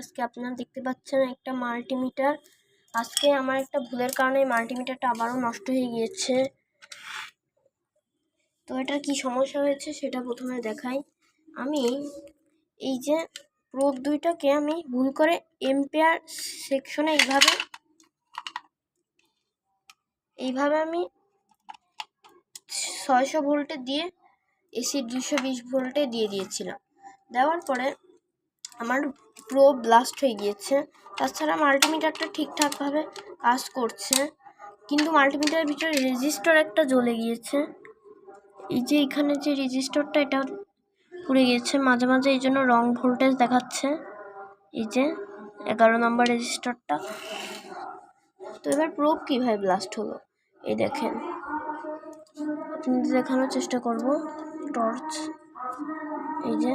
আজকে আপনারা দেখতে পাচ্ছেন একটা মাল্টিমিটার। আজকে আমার একটা ভুলের কারণে মাল্টিমিটারটা আবারও নষ্ট হয়ে গিয়েছে। তো এটার কি সমস্যা হয়েছে সেটা প্রথমে দেখাই। আমি এই যে প্রোব দুইটাকে আমি ভুল করে এম্পেয়ার সেকশনে এইভাবে এইভাবে আমি ছয়শো ভোল্টে দিয়ে এসি দুশো বিশ ভোল্টে দিয়ে দিয়েছিলাম। দেওয়ার পরে আমার প্রো ব্লাস্ট হয়ে গিয়েছে। তাছাড়া মাল্টিমিটারটা ঠিকঠাকভাবে কাজ করছে। কিন্তু মাল্টিমিটারের ভিতরে রেজিস্টার একটা জ্বলে গিয়েছে। এই যে এখানে যে রেজিস্টারটা এটা পুড়ে গিয়েছে। মাঝে মাঝে এই জন্য রং ভোল্টেজ দেখাচ্ছে। এই যে এগারো নম্বর রেজিস্টারটা তো এবার প্রোব কীভাবে ব্লাস্ট হলো? এই দেখেন। দেখানোর চেষ্টা করব। টর্চ এই যে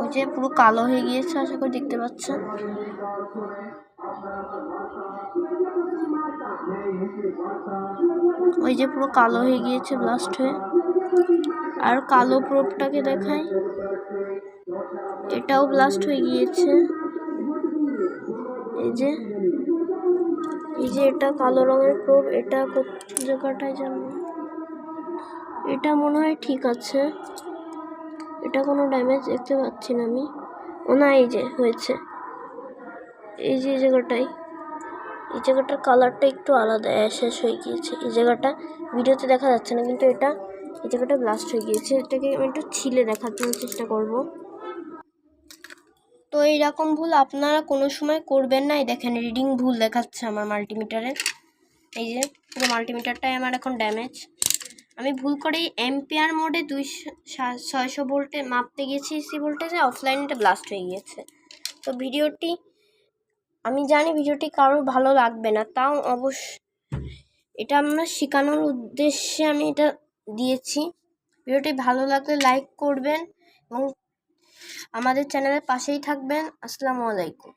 ওই যে পুরো কালো হয়ে গিয়েছে, আশা করি দেখতে পাচ্ছেন। ওই যে পুরো কালো হয়ে গিয়েছে ব্লাস্ট হয়ে। আর কালো প্রোপটাকে দেখাই। এটাও ব্লাস্ট হয়ে গিয়েছে। এই যে এই যে এটা কালো রঙের প্রোপ এটা জায়গাটায় জানো এটা মনে হয় ঠিক আছে। এটা কোনো ড্যামেজ দেখতে পাচ্ছি না আমি। ও না, এই যে হয়েছে। এই যে জায়গাটাই। এই জায়গাটার কালারটা একটু আলাদা শেষ হয়ে গিয়েছে। এই জায়গাটা ভিডিওতে দেখা যাচ্ছে না, কিন্তু এটা, এই জায়গাটা ব্লাস্ট হয়ে গিয়েছে। এটাকে আমি একটু ছিলে দেখার জন্য চেষ্টা করব। তো এইরকম ভুল আপনারা কোনো সময় করবেন না। এই দেখেন রিডিং ভুল দেখাচ্ছে আমার মাল্টিমিটারে এই যে, পুরো মাল্টিমিটারটাই আমার এখন ড্যামেজ আমি ভুল করেই এম্পিয়ার মোডে দুইশো ছয়শো ভোল্টে মাপতে গেছি এসি ভোল্টেজে অফলাইনটা ব্লাস্ট হয়ে গিয়েছে। তো ভিডিওটি, আমি জানি ভিডিওটি কারোর ভালো লাগবে না, তাও অবশ্য এটা আমরা শেখানোর উদ্দেশ্যে আমি এটা দিয়েছি। ভিডিওটি ভালো লাগলে লাইক করবেন এবং আমাদের চ্যানেলের পাশেই থাকবেন। আসসালামু আলাইকুম।